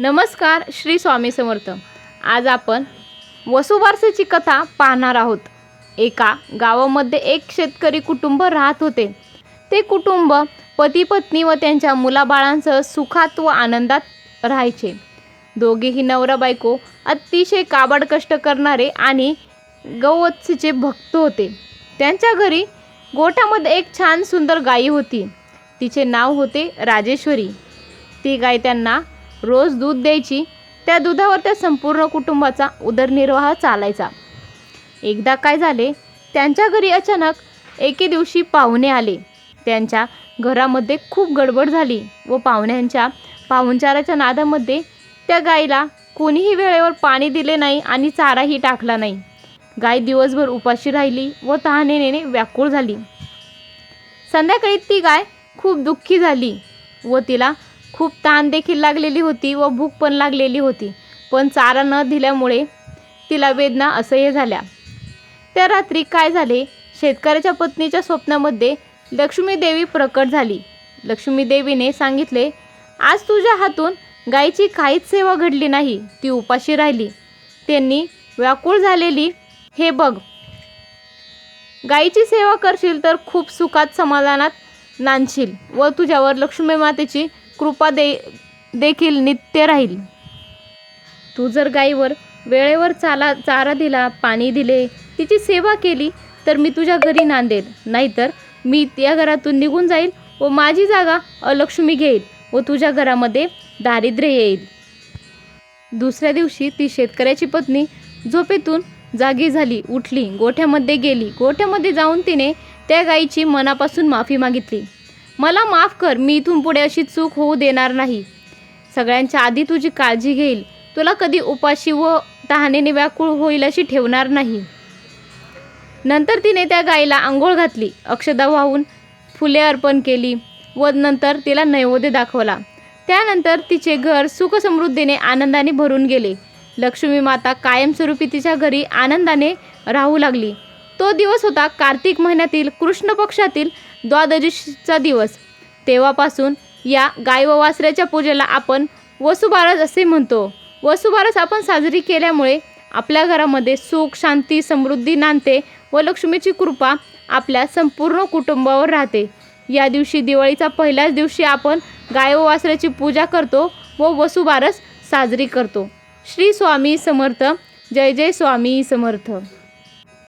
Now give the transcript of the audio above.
नमस्कार श्री स्वामी समर्थ. आज आपण वसुबारसेची कथा पाहणार आहोत. एका गावामध्ये एक शेतकरी कुटुंब राहत होते. ते कुटुंब पती पत्नी व त्यांच्या मुलाबाळांसह सुखात व आनंदात राहायचे. दोघेही नवरा बायको अतिशय काबाड कष्ट करणारे आणि गौवत्सचे भक्त होते. त्यांच्या घरी गोठ्यामध्ये एक छान सुंदर गायी होती. तिचे नाव होते राजेश्वरी. ती गाय त्यांना रोज दूध द्यायची त्या दुधावर त्या संपूर्ण कुटुंबाचा उदरनिर्वाह चालायचा. एकदा काय झाले त्यांच्या घरी अचानक एके दिवशी पाहुणे आले. त्यांच्या घरामध्ये खूप गडबड झाली व पाहुण्यांच्या पाहुणचाराच्या नादामध्ये त्या गाईला कोणीही वेळेवर पाणी दिले नाही आणि चाराही टाकला नाही. गाय दिवसभर उपाशी राहिली व तहानेने व्याकुळ झाली. संध्याकाळी ती गाय खूप दुःखी झाली व तिला खूप ताण देखील लागलेली होती व भूक पण लागलेली होती. पण चारा न दिल्यामुळे तिला वेदना असह्य झाल्या. त्या रात्री काय झाले? शेतकऱ्याच्या पत्नीच्या स्वप्नामध्ये लक्ष्मी देवी प्रकट झाली. लक्ष्मी देवीने सांगितले आज तुझ्या हातून गायीची काहीच सेवा घडली नाही. ती उपाशी राहिली. त्यांनी व्याकुळ झालेली हे बघ. गायीची सेवा करशील तर खूप सुखात समाधानात नांदशील व तुझ्यावर लक्ष्मी मातेची कृपा दे देखील नित्य राहील. तू जर गाईवर वेळेवर चाला चारा दिला पाणी दिले तिची सेवा केली तर मी तुझ्या घरी नांदेल. नाहीतर मी त्या घरातून निघून जाईल व माझी जागा अलक्ष्मी घेईल व तुझ्या घरामध्ये दारिद्र्य येईल. दुसऱ्या दिवशी ती शेतकऱ्याची पत्नी झोपेतून जागी झाली उठली गोठ्यामध्ये गेली. गोठ्यामध्ये जाऊन तिने त्या गाईची मनापासून माफी मागितली. मला माफ कर मी इथून पुढे अशी चूक होऊ देणार नाही. सगळ्यांच्या आधी तुझी काळजी घेईल. तुला कधी उपाशी व तहानेने व्याकुळ होईल अशी ठेवणार नाही. नंतर तिने त्या गाईला आंघोळ घातली अक्षदा वाहून फुले अर्पण केली व नंतर तिला नैवेद्य दाखवला. त्यानंतर तिचे घर सुखसमृद्धीने आनंदाने भरून गेले. लक्ष्मी माता कायमस्वरूपी तिच्या घरी आनंदाने राहू लागली. तो दिवस होता कार्तिक महिन्यातील कृष्ण पक्षातील द्वादशीचा दिवस. तेव्हापासून या गाय व वासऱ्याच्या पूजेला आपण वसुबारस असे म्हणतो. वसुबारस आपण साजरी केल्यामुळे आपल्या घरामध्ये सुख शांती समृद्धी नांदते व लक्ष्मीची कृपा आपल्या संपूर्ण कुटुंबावर राहते. या दिवशी दिवाळीचा पहिल्याच दिवशी आपण गाय व वासऱ्याची पूजा करतो व वसुबारस साजरी करतो. श्री स्वामी समर्थ. जय जय स्वामी समर्थ.